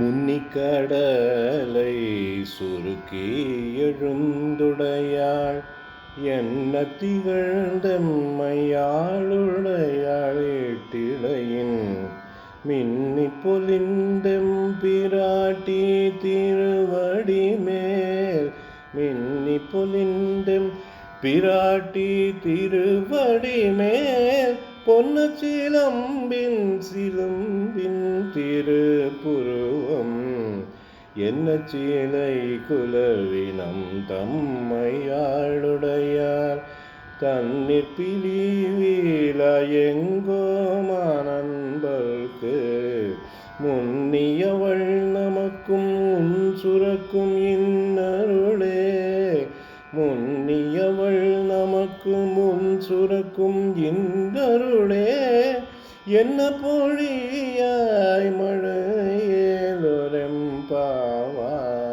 முன்னிக்கடலை சுருக்கி எழுந்துடையாள். என்ன திகழ்ந்தம்மையாளுடையாளிட்டிடையின் மின்னி பொலிந்தெம் பிராட்டி திருவடி மேல். மின்னி பொலிந்தெம் பிராட்டி திருவடி மேல். பொன்ன சிலம்பின் சிலம்பின் திருப்புரு என்ன சீலை குலவினம் தம்மையாளுடையார் தண்ணீர் பிரிவீல எங்கோமானன்பர்க்கு முன்னியவள் நமக்கும் உன் சுரக்கும் இன்னருளே. முன்னியவள் நமக்கும் முன் சுரக்கும் இன்னருளே. என்ன பொழியாய் மழை वा